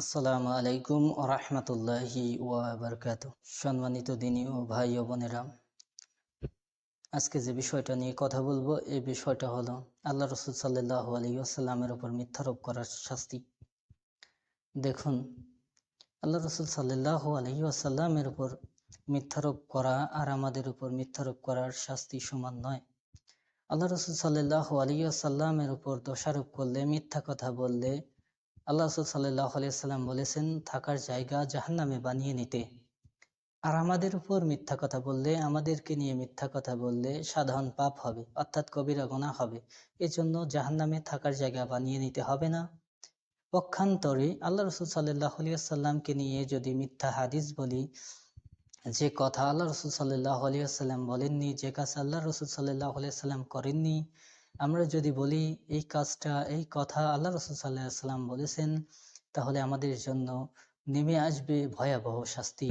আসসালামু আলাইকুম রহমতুল্লাহি ওয়াবারকাত সম্মানিত দিনী ও ভাই ও বোনেরা, আজকে যে বিষয়টা নিয়ে কথা বলব, এই বিষয়টা হলো আল্লাহ রসুল সাল্লাহ আলী আসাল্লামের উপর মিথ্যারোপ করার শাস্তি। দেখুন, আল্লাহ রসুল সাল্লাহ আলহি আসাল্লামের উপর মিথ্যারোপ করা আর আমাদের উপর মিথ্যারোপ করার শাস্তি সমান নয়। আল্লাহ রসুল সাল্লাহ আলী আসাল্লামের উপর দোষারোপ করলে, মিথ্যা কথা বললে আল্লাহ রসুল সাল্লাহ আলিয়াল্লাম বলেছেন, থাকার জায়গা জাহান্নামে বানিয়ে নিতে। আর আমাদের উপর মিথ্যা কথা বললে, আমাদেরকে নিয়ে মিথ্যা কথা বললে সাধারণ পাপ হবে, অর্থাৎ কবিরা গোনা হবে। এজন্য জাহান্নামে থাকার জায়গা বানিয়ে নিতে হবে না। পক্ষান্তরে আল্লাহ রসুল সাল্লাহ আলিয়াল্লামকে নিয়ে যদি মিথ্যা হাদিস বলি, যে কথা আল্লাহ রসুল সাল্লাহ আলিয়াল্লাম বলেননি, যে কাজ আল্লাহ রসুল সাল্লাহ আলিয়াল্লাম করেননি আমরা যদি বলি, এই কাজটা, এই কথা আল্লাহ রসুল সাল্লাহ সাল্লাম বলেছেন, তাহলে আমাদের জন্য নেমে আসবে ভয়াবহ শাস্তি।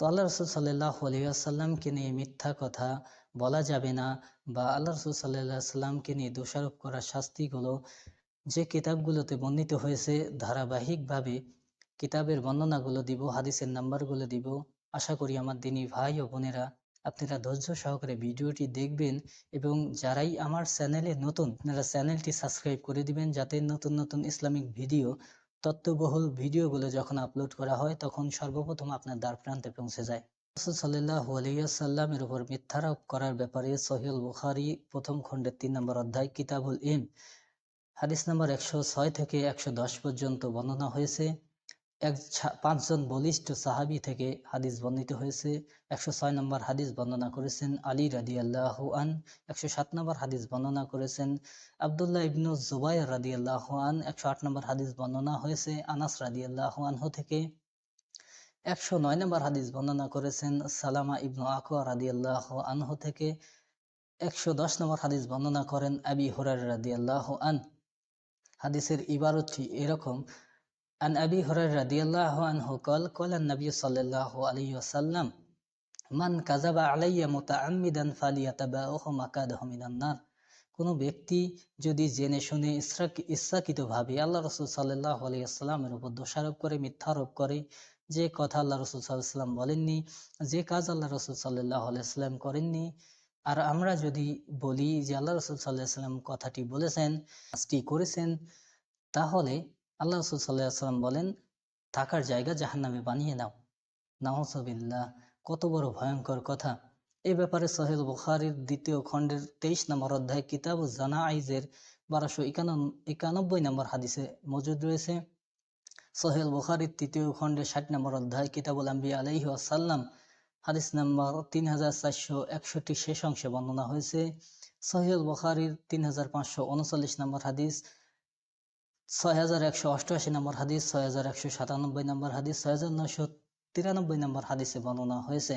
তো আল্লাহ রসুল সাল্লাহ আলিয়াল্লামকে নিয়ে মিথ্যা কথা বলা যাবে না বা আল্লাহ রসুল সাল্লাহ সাল্লামকে নিয়ে দোষারোপ করার শাস্তিগুলো যে কিতাবগুলোতে বর্ণিত হয়েছে, ধারাবাহিকভাবে কিতাবের বর্ণনাগুলো দিব, হাদিসের নাম্বারগুলো দিব। আশা করি আমার দিনী ভাই ও বোনেরা আপনারা ধৈর্য সহকারে ভিডিওটি দেখবেন এবং যারাই আমার চ্যানেলে নতুন, আপনারা চ্যানেলটি সাবস্ক্রাইব করে দিবেন যাতে নতুন নতুন ইসলামিক ভিডিও তত্ত্ববহুল ভিডিওগুলো যখন আপলোড করা হয় তখন সর্বপ্রথম আপনার দ্বার প্রান্তে পৌঁছে যায়। উপর মিথ্যারোপ করার ব্যাপারে বুখারি প্রথম খণ্ডের তিন নম্বর অধ্যায় কিতাবুল নম্বর একশো ছয় থেকে একশো দশ পর্যন্ত বর্ণনা হয়েছে। এক পাঁচজন বলিষ্ঠ সাহাবি থেকে হাদিস বর্ণিত হয়েছে। একশো ছয় নম্বর হাদিস বর্ণনা করেছেন আলী রাদি আল্লাহ আন, একশো সাত নম্বর হাদিস বর্ণনা করেছেন আবদুল্লাহ ইবনু জুবাইর রাদি আল্লাহ আন, একশো আট নম্বর হাদিস বর্ণনা হয়েছে আনাস রাদি আল্লাহ আনহু থেকে। একশো নয় নম্বর হাদিস বর্ণনা করেছেন সালামা ইবনু আকোয়া রাদি আল্লাহ আনহু থেকে। একশো দশ নম্বর হাদিস বর্ণনা করেন আবি হুরার রাদি আল্লাহ আন। হাদিসের ইবারতটি এরকম عن أبي هريرة رضي الله عنه قال قال النبي صلى الله عليه وسلم من كذب علي متعمدا فليتبعه مقعده من النار কোনো ব্যক্তি যদি জেনে শুনে ইচ্ছাকৃতভাবে আল্লাহ রসুল সাল্লাহ আলিয়াল্লামের উপর দোষারোপ করে মিথ্যারোপ করে যে কথা আল্লাহ রসুল সাল্লাম বলেননি যে কাজ আল্লাহ রসুল সাল্লাহ আলাইস্লাম করেননি আর আমরা যদি বলি যে আল্লাহ রসুল সাল্লাহ সাল্লাম কথাটি বলেছেন কাজটি করেছেন তাহলে আল্লাহ রসুল সাল্লাম বলেন, থাকার জায়গা জাহান নামে বানিয়ে নাও। নাহসবিল্লাহ কত বড় ভয়ঙ্কর কথা। এই ব্যাপারে সহেল বুখারির দ্বিতীয় খণ্ডের তেইশ নম্বর অধ্যায় কিতাব জানা আইজের বারোশো একানব্বই নম্বর হাদিসে মজুদ রয়েছে। সহেল বুখারির তৃতীয় খণ্ডের ষাট নম্বর অধ্যায় কিতাবুল আম্বি আলহি আসাল্লাম হাদিস নম্বর তিন হাজার চারশো একষট্টি শেষ অংশে বর্ণনা হয়েছে। সহেল বুখারির তিন হাজার পাঁচশো উনচল্লিশ নম্বর হাদিস ছয় হাজার একশো অষ্টআশি নম্বর হাদিস, ছয় হাজার একশো সাতানব্বই নম্বর হাদিস, ছয় হাজার নয়শো তিরানব্বই নম্বর হাদিসে বর্ণনা হয়েছে।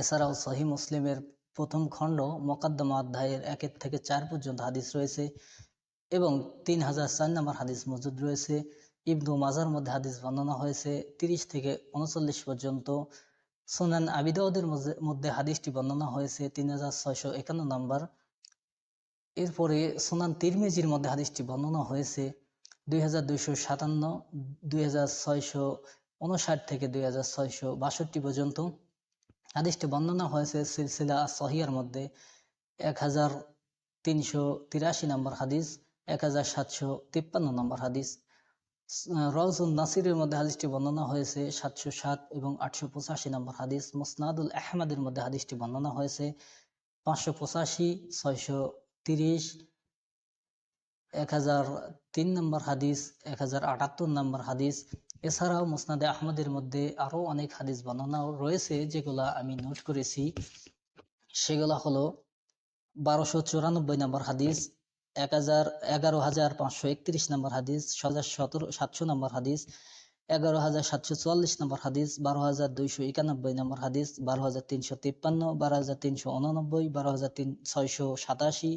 এছাড়াও সহি মুসলিমের প্রথম খণ্ড মোকাদ্দমা অধ্যায়ের একের থেকে চার পর্যন্ত হাদিস রয়েছে এবং তিন হাজার চার নম্বর হাদিস মজুদ রয়েছে। ইবনু মাজার মধ্যে হাদিস বর্ণনা হয়েছে তিরিশ থেকে উনচল্লিশ পর্যন্ত। সুনান আবিদাউদের মধ্যে হাদিসটি বর্ণনা হয়েছে তিন হাজার ছয়শো একান্ন নম্বর। এরপরে সুনান তিরমিজির মধ্যে হাদিসটি বর্ণনা হয়েছে দুই হাজার দুইশো সাতান্ন, দুই হাজার ছয়শো উনষাট থেকে দুই হাজার ছয়শো বাষট্টি পর্যন্ত। হাদিসটি বর্ণনা হয়েছে, সিলসিলা সহিয়ার মধ্যে এক হাজার তিনশো তিরাশি নম্বর হাদিস, এক হাজার সাতশো তিপ্পান্ন নম্বর হাদিস। রওজুল নাসিরের মধ্যে হাদিসটি বর্ণনা হয়েছে, সাতশো সাত এবং আটশো পঁচাশি নম্বর হাদিস। মুসনাদুল আহমদের মধ্যে হাদিসটি বর্ণনা হয়েছে, পাঁচশো পঁচাশি, ছয়শো তিরিশ, এক হাজার তিন নম্বর হাদিস, এক হাজার আটাত্তর নম্বর হাদিস। এছাড়াও মুসনাদে আহমদের মধ্যে আরও অনেক হাদিস বর্ণনা রয়েছে, যেগুলা আমি নোট করেছি। সেগুলা হলো বারোশো চুরানব্বই নম্বর হাদিস, এক হাজার, এগারো হাজার পাঁচশো একত্রিশ নম্বর হাদিস ছ হাজার সতেরো সাতশো নম্বর হাদিস, এগারো হাজার সাতশো চুয়াল্লিশ নম্বর হাদিস, বারো হাজার দুইশো একানব্বই নম্বর হাদিস, বারো হাজার তিনশো তিপ্পান্ন, বারো হাজার তিনশো উননব্বই, বারো হাজার তিন, ছয়শো সাতাশি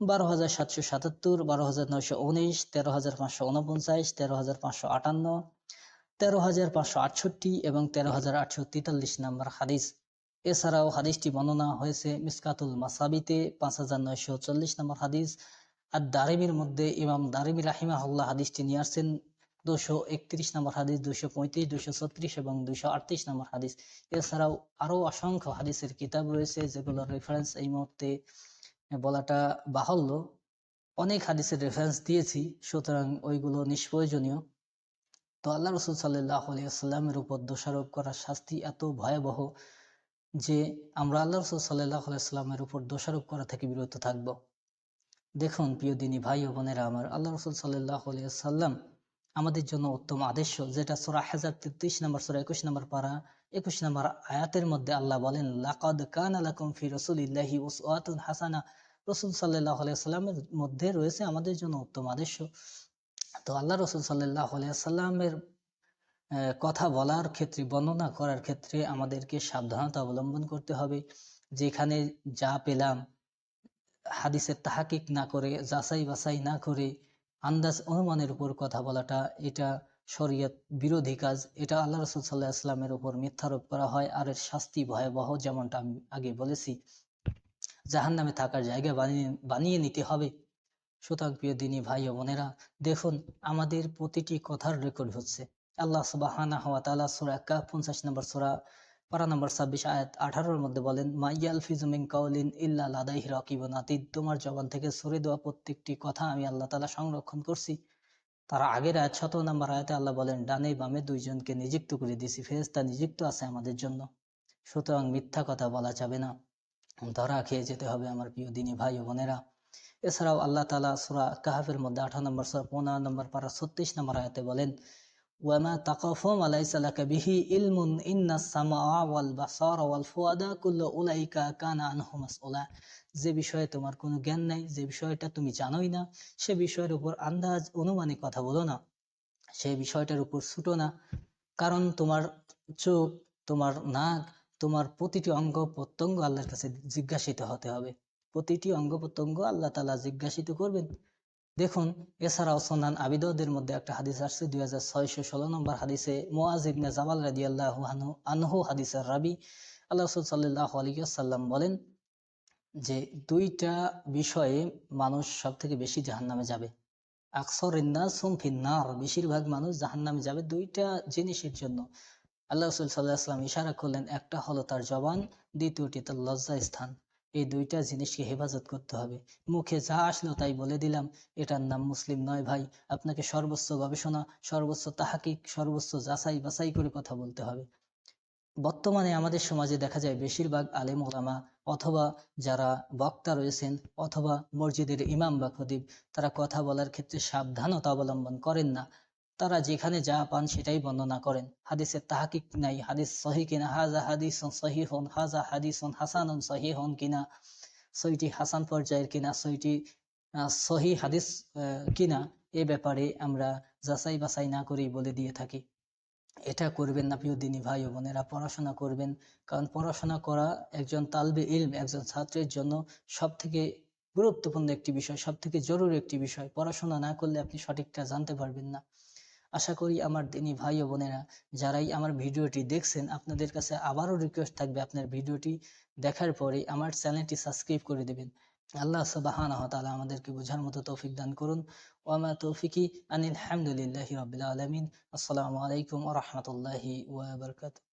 বারো হাজার সাতশো সাতাত্তর, বারো হাজার নয়শো উনিশ, তেরো হাজার পাঁচশো উনপঞ্চাশ, তেরো হাজার পাঁচশো আটান্ন, তেরো হাজার পাঁচশো আটষট্টি এবং তেরো হাজার আটশো তেতাল্লিশ নম্বর হাদিস। এছাড়াও হাদিসটি বর্ণনা হয়েছে মিসকাতুল মাসাবিতে, পাঁচ হাজার নয়শো চল্লিশ নম্বর হাদিস। আর দারিমির মধ্যে ইমাম দারিমি রাহিমাহুল্লাহ হাদিসটি নিয়ে আসছেন, দুশো একত্রিশ নম্বর হাদিস, দুশো পঁয়ত্রিশ, দুশো ছত্রিশ এবং দুশো আটত্রিশ নম্বর হাদিস। এছাড়াও আরও অসংখ্য হাদিসের কিতাব রয়েছে যেগুলোর রেফারেন্স এই মুহূর্তে বলাটা বাহুল্য। অনেক হাদিসের রেফারেন্স দিয়েছি, সুতরাং ওইগুলো নিষ্প্রয়োজনীয়। তো আল্লাহ রসুল সাল্লাহ আলিয়াল্লামের উপর দোষারোপ করার শাস্তি এত ভয়াবহ যে আমরা আল্লাহ রসুল সাল্লাহ আলাইস্লামের উপর দোষারোপ করা থেকে বিরত থাকব। দেখুন, প্রিয় দিনী ভাই ও বোনেরা আমার, আল্লাহ রসুল সাল্লাহ আলিয়াল্লাম আমাদের জন্য উত্তম আদেশ, যেটা সোরা হাজার তেত্রিশ নম্বর, সোরা একুশ নম্বর পারা একুশ নম্বর আয়াতের মধ্যে আল্লাহ বলেন, লাকাদ কান আলাকুম ফি রসুল ইল্লাহি উসওয়াতুন হাসানা। রসুল সাল্লাহ আলাইস্লামের মধ্যে রয়েছে আমাদের জন্য উত্তম আদেশ তো আল্লাহ রসুল সাল্লাহ আলাইসাল্লামের কথা বলার ক্ষেত্রে, বর্ণনা করার ক্ষেত্রে আমাদেরকে সাবধানতা অবলম্বন করতে হবে। যেখানে যা পেলাম, হাদিসের তাহাকিক না করে যাচাই বাছাই না করে আন্দাজ অনুমানের উপর কথা বলাটা, এটা শরীয়ত বিরোধী কাজ, এটা আল্লাহ রসুল সাল্লাহ আসলামের উপর মিথ্যারোপ করা হয় আর এর শাস্তি ভয়াবহ যেমনটা আমি আগে বলেছি। জাহান নামে থাকার জায়গা বানিয়ে বানিয়ে নিতে হবে। সুতরাং প্রিয় দিনী ভাই ও বোনেরা, দেখুন আমাদের প্রতিটি কথার রেকর্ড হচ্ছে। আল্লাহ সুবাহানা হওয়া তালা সুরা কাহ পঞ্চাশ নম্বর সুরা পারা নম্বর ছাব্বিশ আয়াত আঠারোর মধ্যে বলেন মাইয়াল ফিজুমিন কাউলিন ইল্লা লাদাই রাকিবন আতিদ। তোমার জবান থেকে সরে দেওয়া প্রত্যেকটি কথা আমি আল্লাহ তালা সংরক্ষণ করছি। তারা আগের আয়াত শত নম্বর আয়াতে আল্লাহ বলেন, ডানে বামে দুইজনকে নিযুক্ত করে দিয়েছি ফেরেস্তা নিযুক্ত আছে আমাদের জন্য। সুতরাং মিথ্যা কথা বলা যাবে না। ধরা খেয়ে যেতে হবে আমার প্রিয় দিনী ভাই ও বোনেরা। এছাড়াও আল্লাহ তালা সুরা কাহাফের মধ্যে আঠারো নম্বর, সুরা পনেরো নম্বর পারা ছত্রিশ নম্বর আয়াতে বলেন যে বিষয়ে তোমার কোনো জ্ঞান নাই, যে বিষয়টা তুমি জানোই না, সে বিষয়ের উপর আন্দাজ অনুমানে কথা বলো না। সেই বিষয়টার উপর ছুটো না, কারণ তোমার চোখ, তোমার নাক, তোমার প্রতিটি অঙ্গ প্রত্যঙ্গ আল্লাহর কাছে জিজ্ঞাসিত হতে হবে। প্রতিটি অঙ্গ প্রত্যঙ্গ আল্লাহ তালা জিজ্ঞাসিত করবেন। দেখুন, এছাড়াও সোনান আবিদদের মধ্যে একটা হাদিস আসছে, দুই হাজার ছয়শো ষোলো নম্বর হাদিসে মোয়াজ ইবনে জামাল রাদি আল্লাহ আনহু হাদিসের রাবি, আল্লাহ সাল্লাহ আলিয়াল্লাম বলেন যে দুইটা বিষয়ে মানুষ সব থেকে বেশি জাহান নামে যাবে। আকসর ফিন্নার, বেশিরভাগ মানুষ জাহান নামে যাবে দুইটা জিনিসের জন্য। আল্লাহ সাল্লাহ আসলাম ইশারা করলেন, একটা হলো তার জবান, দ্বিতীয়টি তার লজ্জা স্থান এই দুইটা জিনিসকে হেফাজত করতে হবে। মুখে যা আসলো তাই বলে দিলাম। এটার নাম মুসলিম নয় ভাই। আপনাকে সর্বোচ্চ গবেষণা, সর্বোচ্চ তাহাকিক, সর্বোচ্চ যাচাই বাছাই করে কথা বলতে হবে। বর্তমানে আমাদের সমাজে দেখা যায় বেশিরভাগ আলেম ওলামা অথবা যারা বক্তা রয়েছেন অথবা মসজিদের ইমাম বা খদিব তারা কথা বলার ক্ষেত্রে সাবধানতা অবলম্বন করেন না। তারা যেখানে যা পান সেটাই বর্ণনা করেন। হাদিসের তাহাকিক নাই, হাদিস সহি কিনা, হাজা হাদিস সহি হন হাজা হাদিস হাসান সহি হন কিনা, সইটি হাসান পর্যায়ের কিনা, সইটি সহি হাদিস কিনা, এ ব্যাপারে আমরা যাচাই বাছাই না করেই বলে দিয়ে থাকি। এটা করবেন না প্রিয় দিনী ভাই ও বোনেরা, পড়াশোনা করবেন। কারণ পড়াশোনা করা একজন তালবে ইলম, একজন ছাত্রের জন্য সব থেকে গুরুত্বপূর্ণ একটি বিষয় সব থেকে জরুরি একটি বিষয়। পড়াশোনা না করলে আপনি সঠিকটা জানতে পারবেন না। আশা করি আমার তিনি ভাই ও বোনেরা যারাই আমার ভিডিওটি দেখছেন, আপনাদের কাছে আবারও রিকোয়েস্ট থাকবে আপনার ভিডিওটি দেখার পরে আমার চ্যানেলটি সাবস্ক্রাইব করে দেবেন। আল্লাহ সবাহান তালা আমাদেরকে বোঝার মতো তৌফিক দান করুন। ওয়ামা তৌফিকি আনিল হামদুলিল্লাহি রবিল আলমিন। আসসালামু আলাইকুম রহমতুল্লাহি ওয়াবারকাতুহ